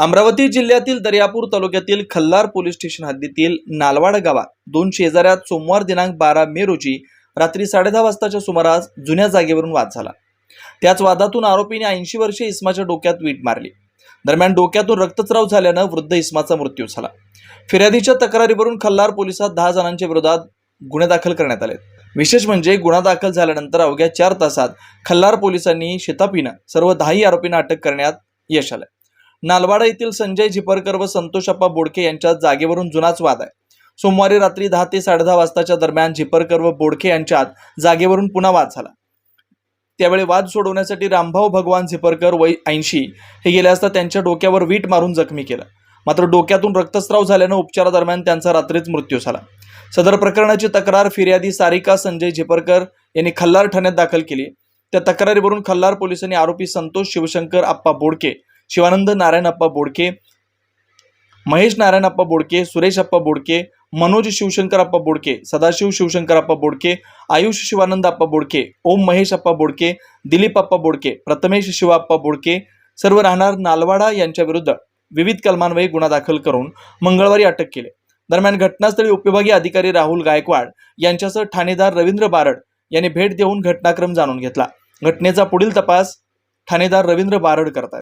अमरावती जिल्ह्यातील दर्यापूर तालुक्यातील Khallar police station हद्दीतील नालवाड गावात दोन शेजाऱ्यात सोमवार दिनांक बारा मे रोजी रात्री साडेदहा वाजताच्या सुमारास जुन्या जागेवरून वाद झाला. त्याच वादातून आरोपीने ऐंशी वर्षे इस्माच्या डोक्यात वीट मारली. दरम्यान डोक्यातून रक्तस्राव झाल्यानं वृद्ध इस्माचा मृत्यू झाला. फिर्यादीच्या तक्रारीवरून खल्लार पोलिसात दहा जणांच्या विरोधात गुन्हे दाखल करण्यात आले विशेष म्हणजे गुन्हा दाखल झाल्यानंतर अवघ्या चार तासात खल्लार पोलिसांनी शितापीनं सर्व दहाही आरोपींना अटक करण्यात यश आलं नालवाडा येथील संजय झिपरकर व संतोषप्पा बोडके यांच्यात जागेवरून जुनाच वाद आहे. सोमवारी रात्री दहा ते साडेदहा वाजताच्या दरम्यान झिपरकर व बोडके यांच्यात जागेवरून पुन्हा वाद झाला. त्यावेळी वाद सोडवण्यासाठी रामभाऊ भगवान झिपरकर वय ऐंशी हे गेले असता त्यांच्या डोक्यावर वीट मारून जखमी केलं. मात्र डोक्यातून रक्तस्राव झाल्यानं उपचारादरम्यान त्यांचा रात्रीच मृत्यू झाला. सदर प्रकरणाची तक्रार फिर्यादी सारिका संजय झिपरकर यांनी खल्लार ठाण्यात दाखल केली. त्या तक्रारीवरून खल्लार पोलिसांनी आरोपी संतोष शिवशंकर आप्पा बोडके शिवानंद नारायणअप्पा बोडके महेश नारायण आप्पा बोडके सुरेशअप्पा बोडके मनोज शिवशंकरअप्पा बोडके सदाशिव शिवशंकरअप्पा बोडके आयुष शिवानंद आप्पा बोडके ओम महेश अप्पा बोडके दिलीपप्पा बोडके प्रथमेश शिवाप्पा बोडके सर्व राहणार नालवाडा यांच्या विरुद्ध विविध कलमान्वये गुन्हा दाखल करून मंगळवारी अटक केली. दरम्यान घटनास्थळी उपविभागीय अधिकारी राहुल गायकवाड यांच्यासह ठाणेदार रवींद्र बारड यांनी भेट देऊन घटनाक्रम जाणून घेतला. घटनेचा पुढील तपास ठाणेदार रवींद्र बारड करतात